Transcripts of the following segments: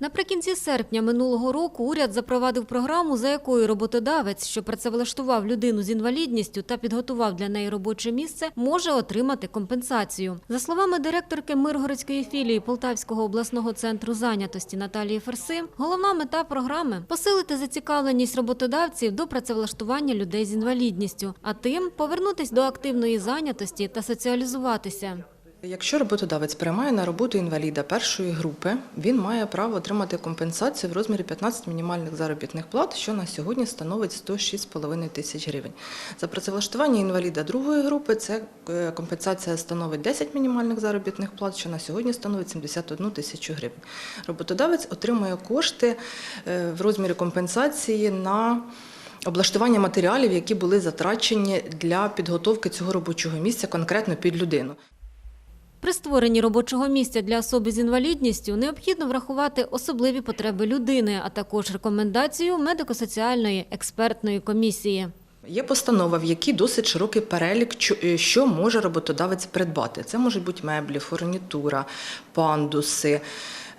Наприкінці серпня минулого року уряд запровадив програму, за якою роботодавець, що працевлаштував людину з інвалідністю та підготував для неї робоче місце, може отримати компенсацію. За словами директорки Миргородської філії Полтавського обласного центру зайнятості Наталії Ферси, головна мета програми посилити зацікавленість роботодавців до працевлаштування людей з інвалідністю, а тим повернутись до активної зайнятості та соціалізуватися. Якщо роботодавець приймає на роботу інваліда першої групи, він має право отримати компенсацію в розмірі 15 мінімальних заробітних плат, що на сьогодні становить 106,5 тисяч гривень. За працевлаштування інваліда другої групи це е, компенсація становить 10 мінімальних заробітних плат, що на сьогодні становить 71 тисячу гривень. Роботодавець отримує кошти е, в розмірі компенсації на облаштування матеріалів, які були затрачені для підготовки цього робочого місця конкретно під людину. При створенні робочого місця для особи з інвалідністю необхідно врахувати особливі потреби людини, а також рекомендацію медико-соціальної експертної комісії. Є постанова, в якій досить широкий перелік, е, що може роботодавець придбати. Це можуть бути меблі, фурнітура, пандуси,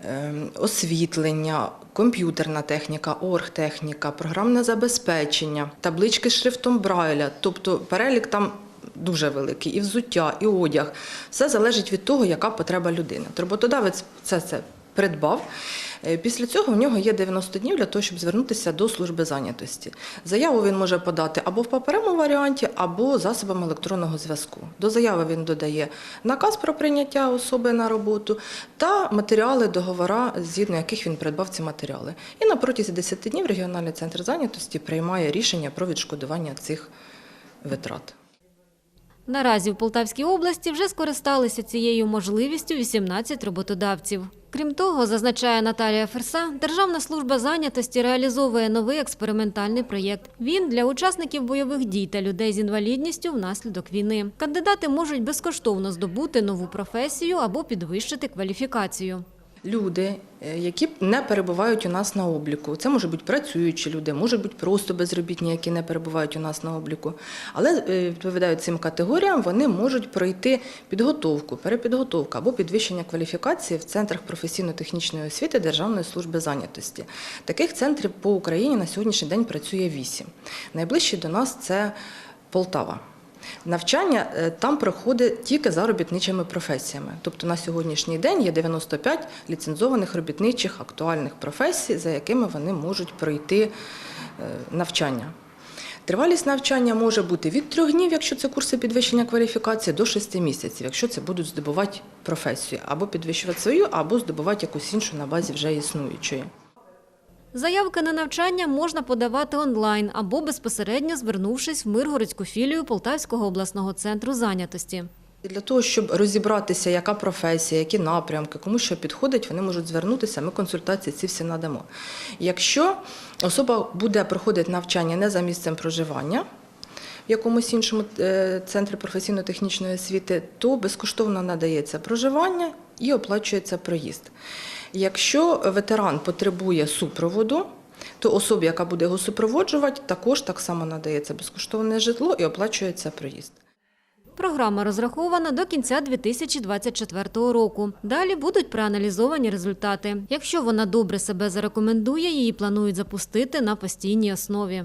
ем, освітлення, комп'ютерна техніка, оргтехніка, програмне забезпечення, таблички з шрифтом Брайля. Тобто перелік там дуже великий, і взуття, і одяг. Все залежить від того, яка потреба людини. От Роботодавець це це придбав. Е, Після цього в нього є 90 днів для того, щоб звернутися до служби зайнятості. Заяву він може подати або в паперовому варіанті, або засобами електронного зв'язку. До заяви він додає наказ про прийняття особи на роботу та матеріали, договора, згідно яких він придбав ці матеріали. І на протязі 10 днів регіональний центр зайнятості приймає рішення про відшкодування цих витрат. Наразі в Полтавській області вже скористалися цією можливістю 18 роботодавців. Крім того, зазначає Наталія Ферса, Державна служба зайнятості реалізовує новий експериментальний проєкт. Він для учасників бойових дій та людей з інвалідністю внаслідок війни. Кандидати можуть безкоштовно здобути нову професію або підвищити кваліфікацію. Люди, е, які не перебувають у нас на обліку, це можуть бути працюючі люди, можуть бути просто безробітні, які не перебувають у нас на обліку, але е, відповідають цим категоріям, вони можуть пройти підготовку, перепідготовку або підвищення кваліфікації в центрах професійно-технічної освіти Державної служби зайнятості. Таких центрів по Україні на сьогоднішній день працює вісім. Найближчий до нас це Полтава. Навчання е, там проходить тільки за робітничими професіями. Тобто на сьогоднішній день є 95 ліцензованих робітничих актуальних професій, за якими вони можуть пройти е, навчання. Тривалість навчання може бути від трьох днів, якщо це курси підвищення кваліфікації, до шести місяців, якщо це будуть здобувати професію, або підвищувати свою, або здобувати якусь іншу на базі вже існуючої. Заявки на навчання можна подавати онлайн або безпосередньо звернувшись в Миргородську філію Полтавського обласного центру зайнятості. Для того, щоб розібратися, яка професія, які напрямки, кому що підходить, вони можуть звернутися, ми консультації ці всі надамо. Якщо особа буде проходити навчання не за місцем проживання, в якомусь іншому е, центрі професійно-технічної освіти, то безкоштовно надається проживання і оплачується проїзд. Якщо ветеран потребує супроводу, то особі, яка буде його супроводжувати, також так само надається безкоштовне житло і оплачується проїзд. Програма розрахована до кінця 2024 року. Далі будуть проаналізовані результати. Якщо вона добре себе зарекомендує, її планують запустити на постійній основі.